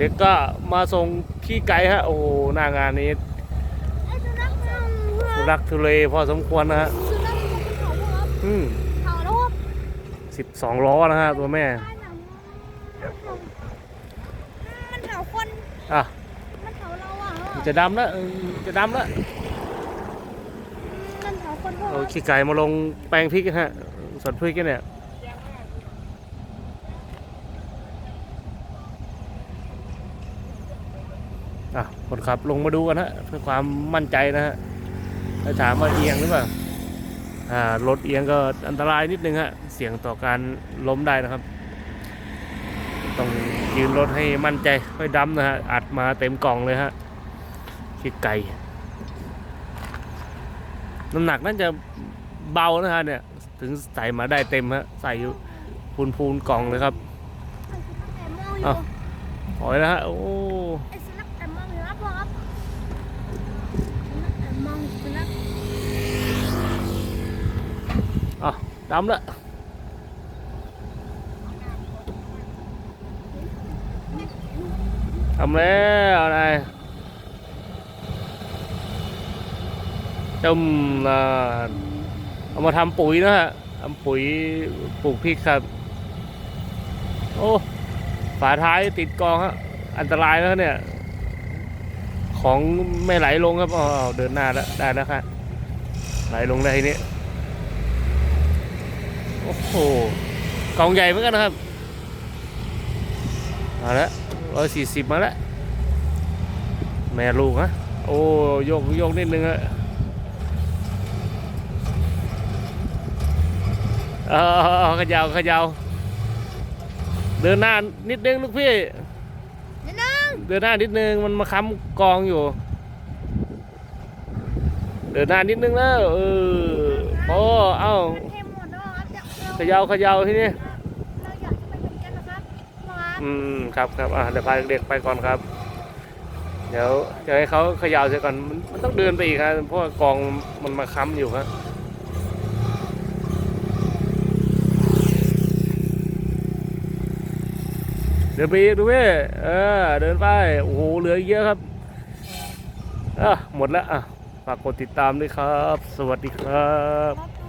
เด็กก็มาส่งขี้ไก่ฮะ โอ้โหหน้างานนี้ไอ้สุนัขมันทุรักทุเลพอสมควรนะฮะสุนัขมันเป็นเขาปะครับอืมเขาแล้วครับสิบสองล้อนะฮะ ตัวแม่ มันเผาคน อะ มันเผาเราอะมันจะดำแล้วเออจะดำแล้วมันเผาคนพวกเอาขี้ไก่มาลงแปลงพริกฮะสวนพริกกันเนี่ย อะคนขับลงมาดูกันฮะเพื่อความมั่นใจนะฮะถ้าถามว่าเอียงหรือเปล่าอ่ารถเอียงก็อันตรายนิดนึงฮะเสี่ยงต่อการล้มได้นะครับ ต้องยืนรถให้มั่นใจค่อยดำนะฮะอัดมาเต็มกล่องเลยฮะขี้ไก่น้ำหนักน่าจะเบานะฮะเนี่ยถึงใส่มาได้เต็มฮะใส่อยู่พูนพูนๆกล่องเลยครับไอ้สุนัขแต่มองอเอ้ายู่ถอยนะฮะ โอ้ ไอ้สุนัขแต่มองอยู่ครับพ่อครับสุนัขแต่มองสุนัข อะดำละทำแล้วนายจมเอามาทำปุ๋ยนะฮะทำปุ๋ยปลูกพริกครับ โอ้ ฝาท้ายติดกองฮะ อันตรายแล้วเนี่ย ของไม่ไหลลงครับอ๋อเดินหน้าแล้ว ได้แล้วครับ ไหลลงได้ทีนี้ โอ้โหกองใหญ่เหมือนกันนะครับมาแล้วร้อยสี่สิบมาแล้วแม่ลูกฮะโอ้โยกโยกนิดนึงฮะเออขยาวขยาวเดินหน้านิดนึงลูกพี่นิดนึงเดินหน้านิดนึงมันมาค้ำกองอยู่ เดินหน้านิดนึงแล้วเออโอ้เอ้า ขยาวขยาวที่นี่เราอยากจะไปดูกันนะครับพ่อครับอืมครับครับอะเดี๋ยวพาเด็กๆไปก่อนครับ เดี๋ยวจะให้เขาเขย่าเสียก่อนมันมันต้องเดินไปอีกครับเพราะว่ากองมันมาค้ำอยู่ครับเดินไปอีกดูเว้ยเออเดินไปโอ้โหเหลืออีกเยอะครับอะหมดแล้วอะฝากกดติดตามด้วยครับ สวัสดีครับครับ